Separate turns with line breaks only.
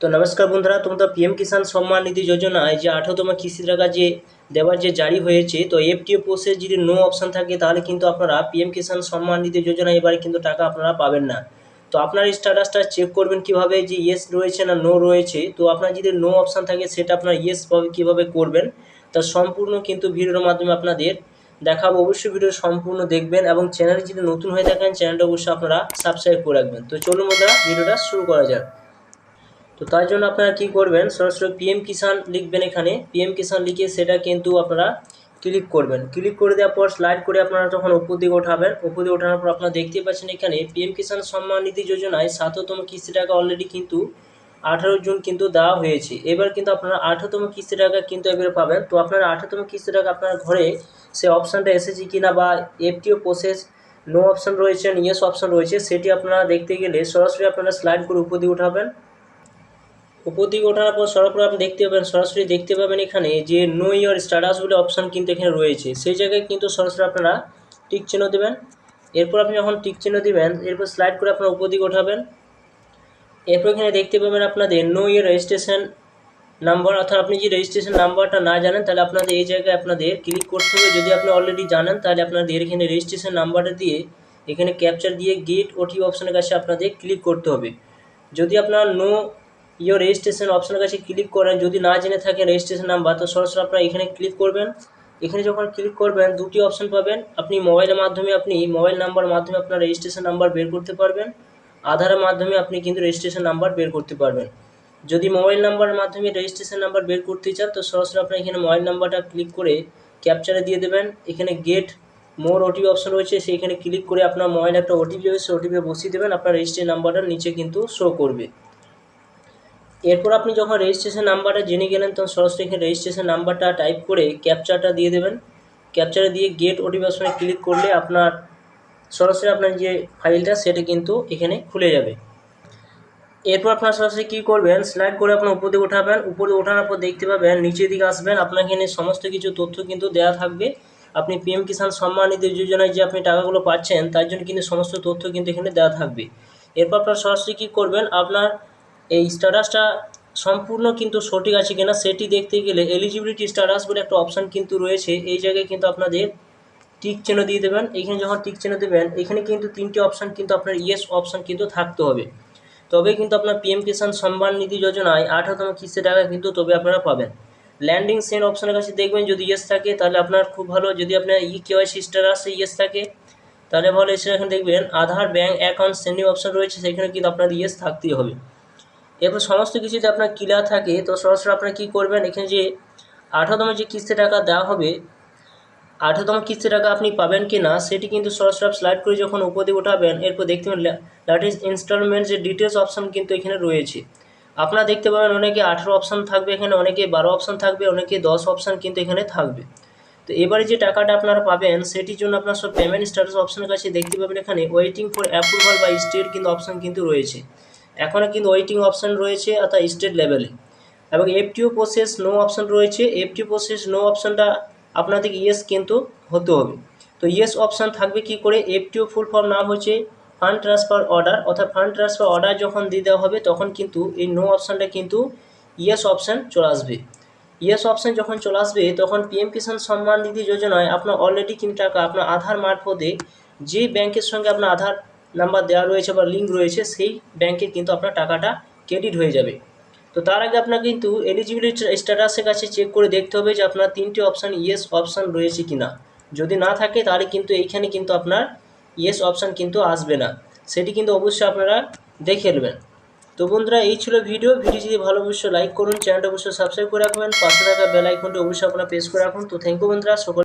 তো নমস্কার বন্ধুরা, তোমরা পিএম কিষাণ সম্মান নিধি যোজনায় যে আঠারোতম কিস্তি টাকা যে দেওয়ার যে জারি হয়েছে, তো এফটিও পোস্টে যদি নো অপশান থাকে, তাহলে কিন্তু আপনারা পিএম কিষাণ সম্মান নিধি যোজনা এবারে কিন্তু টাকা আপনারা পাবেন না। তো আপনার স্ট্যাটাসটা চেক করবেন কীভাবে যে ইয়েস রয়েছে না নো রয়েছে। তো আপনার যদি নো অপশান থাকে, সেটা আপনার ইয়েস পাবে কীভাবে করবেন, তা সম্পূর্ণ কিন্তু ভিডিওর মাধ্যমে আপনাদের দেখাবো। অবশ্যই ভিডিও সম্পূর্ণ দেখবেন এবং চ্যানেলে যদি নতুন হয়ে থাকেন চ্যানেলটা অবশ্যই আপনারা সাবস্ক্রাইব করে রাখবেন। তো চলুন বন্ধুরা, ভিডিওটা শুরু করা যাক। তো তার জন্য আপনারা কি করবেন? সরাসরি পিএম কিষাণ লিখবেন এখানে। পিএম কিষাণ লিখে সেটা কিন্তু আপনারা ক্লিক করবেন। ক্লিক করে দেওয়ার পর স্লাইড করে আপনারা তখন উপর দিকে ওঠাবেন। উপর দিকে ওঠানোর পর আপনারা দেখতে পাচ্ছেন এখানে পিএম কিষাণ সম্মান নিধি যোজনায় সাততম কিস্তি টাকা অলরেডি কিন্তু আঠারো জুন কিন্তু দেওয়া হয়েছে। এবার কিন্তু আপনারা আঠারোতম কিস্তি টাকা কিন্তু এবারে পাবেন। তো আপনারা আঠারোতম কিস্তি টাকা আপনার ঘরে সে অপশানটা এসেছে কিনা বা এফটিও প্রসেস নো অপশান রয়েছে ইয়েস অপশান রয়েছে, সেটি আপনারা দেখতে গেলে সরাসরি আপনারা স্লাইড করে উপর দিয়ে উঠাবেন উপর দিকে ওঠার পর আপনি দেখতে পাবেন, সরাসরি দেখতে পাবেন এখানে যে নো ইয়ার স্ট্যাটাস বলে অপশান কিন্তু এখানে রয়েছে। সেই জায়গায় কিন্তু সরাসরি আপনারা টিক চিহ্ন দেবেন। এরপর আপনি যখন টিক চিহ্ন দেবেন, এরপর স্লাইড করে আপনার উপর দিকে ওঠাবেন। এরপর এখানে দেখতে পাবেন আপনাদের নো ইয়ার রেজিস্ট্রেশন নাম্বার অর্থাৎ আপনি যে রেজিস্ট্রেশন নাম্বারটা না জানেন, তাহলে আপনাদের এই জায়গায় আপনাদের ক্লিক করতে হবে। যদি আপনি অলরেডি জানেন, তাহলে আপনাদের এখানে রেজিস্ট্রেশন নাম্বারটা দিয়ে এখানে ক্যাপচার দিয়ে গেট ওটি অপশনের কাছে আপনাদের ক্লিক করতে হবে। যদি আপনার নো ইয়োর রেজিস্ট্রেশন অপশনের কাছে ক্লিক করেন। যদি না জেনে থাকে রেজিস্ট্রেশন নাম্বার তো সরাসরি আপনারা এখানে ক্লিক করবেন। এখানে যখন ক্লিক করবেন, দুটি অপশন পাবেন। আপনি মোবাইলের মাধ্যমে আপনি মোবাইল নাম্বার মাধ্যমে আপনার রেজিস্ট্রেশন নাম্বার বের করতে পারবেন। আধারের মাধ্যমে আপনি কিন্তু রেজিস্ট্রেশন নাম্বার বের করতে পারবেন। যদি মোবাইল নাম্বারের মাধ্যমে রেজিস্ট্রেশন নাম্বার বের করতে চান, তো সরাসরি আপনার এখানে মোবাইল নাম্বারটা ক্লিক করে ক্যাপচারে দিয়ে দেবেন। এখানে গেট মোর ওটিপি অপশন রয়েছে, সেইখানে ক্লিক করে আপনার মোবাইলে একটা ওটিপি রয়েছে ওটিপি বসিয়ে দেবেন। আপনার রেজিস্ট্রেশন নাম্বারটা নিচে কিন্তু শো করবে। এরপর আপনি যখন রেজিস্ট্রেশন নাম্বারটা জেনে গেলেন, তখন সরাসরি এখানে রেজিস্ট্রেশন নাম্বারটা টাইপ করে ক্যাপচারটা দিয়ে দেবেন। ক্যাপচারে দিয়ে গেট ওটিপি অপশনে ক্লিক করলে আপনার, সরাসরি আপনার যে ফাইলটা সেটা কিন্তু এখানে খুলে যাবে। এরপর আপনার সরাসরি কী করবেন? স্লাইড করে আপনার উপর উঠাবেন উপরে ওঠানোর পর দেখতে পাবেন, নিচের দিকে আসবেন। আপনার এখানে সমস্ত কিছু তথ্য কিন্তু দেওয়া থাকবে। আপনি পিএম কিষাণ সম্মান নিধি যোজনায় যে আপনি টাকাগুলো পাচ্ছেন, তার জন্য কিন্তু সমস্ত তথ্য কিন্তু এখানে দেওয়া থাকবে। এরপর আপনার সরাসরি কী করবেন? আপনার এই স্ট্যাটাসটা সম্পূর্ণ কিন্তু সঠিক আছে কিনা সেটি দেখতে গেলে এলিজিবিলিটি স্ট্যাটাস বলে একটা অপশান কিন্তু রয়েছে। এই জায়গায় কিন্তু আপনাদের টিক চিহ্ন দিয়ে দেবেন। এখানে যখন টিক চিহ্ন দেবেন, এখানে কিন্তু তিনটি অপশান কিন্তু আপনার ইয়েস অপশান কিন্তু থাকতে হবে। তবে কিন্তু আপনার পিএম কিষাণ সম্মান নিধি যোজনায় আঠারোতম কিস্তি টাকা কিন্তু তবে আপনারা পাবেন। ল্যান্ডিং সেন অপশানের কাছে দেখবেন, যদি ইয়েস থাকে, তাহলে আপনার খুব ভালো। যদি আপনার ই কেওয়াইসি স্ট্যাটাসে ইয়েস থাকে, তাহলে ভালো। এসে এখানে দেখবেন Aadhaar bank account sending option রয়েছে, সেখানে কিন্তু আপনার ইয়েস থাকতেই হবে। এরপর সমস্ত কিছু যদি আপনার ক্লিয়ার থাকে, তো সরাসরি আপনারা কী করবেন? এখানে যে আঠারোতম যে কিস্তি টাকা দেওয়া হবে, আঠারোতম কিস্তি টাকা আপনি পাবেন কি না সেটি কিন্তু সরাসরি স্লাইড করে যখন উপর দিয়ে উঠাবেন, এরপর দেখতে পাবেন ইজ ইনস্টলমেন্ট যে ডিটেলস অপশান কিন্তু এখানে রয়েছে। আপনারা দেখতে পাবেন অনেকে আঠেরো অপশান থাকবে এখানে, অনেকে বারো অপশান থাকবে, অনেকে দশ অপশান কিন্তু এখানে থাকবে। তো এবারে যে টাকাটা আপনারা পাবেন, সেটির জন্য আপনার সব পেমেন্ট স্ট্যাটাস অপশানের কাছে দেখতে পাবেন এখানে ওয়েটিং ফর অ্যাপ্রুভাল বা স্টেট কিন্তু অপশান কিন্তু রয়েছে। এখনও কিন্তু ওয়েটিং অপশান রয়েছে অর্থাৎ স্টেট লেভেলে এবং এফটিও প্রসেস নো অপশান রয়েছে। এফটিও প্রসেস নো অপশানটা আপনাদের ইয়েস কিন্তু হতে হবে। তো ইয়েস অপশান থাকবে কি করে? এফটিও ফুল ফর্ম নাম হচ্ছে ফান্ড ট্রান্সফার অর্ডার অর্থাৎ ফান্ড ট্রান্সফার অর্ডার যখন দিয়ে দেওয়া হবে, তখন কিন্তু এই নো অপশানটা কিন্তু ইয়েস অপশান চলে আসবে। ইয়েস অপশান যখন চলে আসবে, তখন পিএম কিষাণ সম্মান নিধি যোজনায় আপনার অলরেডি কিন্তু টাকা, আপনার আধার মারফতে যে ব্যাংকের সঙ্গে আপনার আধার নাম্বার দেওয়া রয়েছে বা লিঙ্ক রয়েছে, সেই ব্যাংকে কিন্তু আপনার টাকাটা ক্রেডিট হয়ে যাবে। তো তার আগে আপনার কিন্তু এলিজিবিলিটি স্ট্যাটাসের কাছে চেক করে দেখতে হবে যে আপনার তিনটি অপশান ইয়েস অপশান রয়েছে কি না যদি না থাকে, তাহলে কিন্তু এইখানে কিন্তু আপনার ইয়েস অপশান কিন্তু আসবে না। সেটি কিন্তু অবশ্যই আপনারা দেখে নেবেন। তো বন্ধুরা, এই ছিল ভিডিও ভিডিও যদি ভালো অবশ্যই লাইক করুন। চ্যানেলটা অবশ্যই সাবস্ক্রাইব করে রাখবেন। পাশে থাকা বেল আইকনটি অবশ্যই আপনারা প্রেস করে রাখুন। তো থ্যাংক ইউ বন্ধুরা, সকল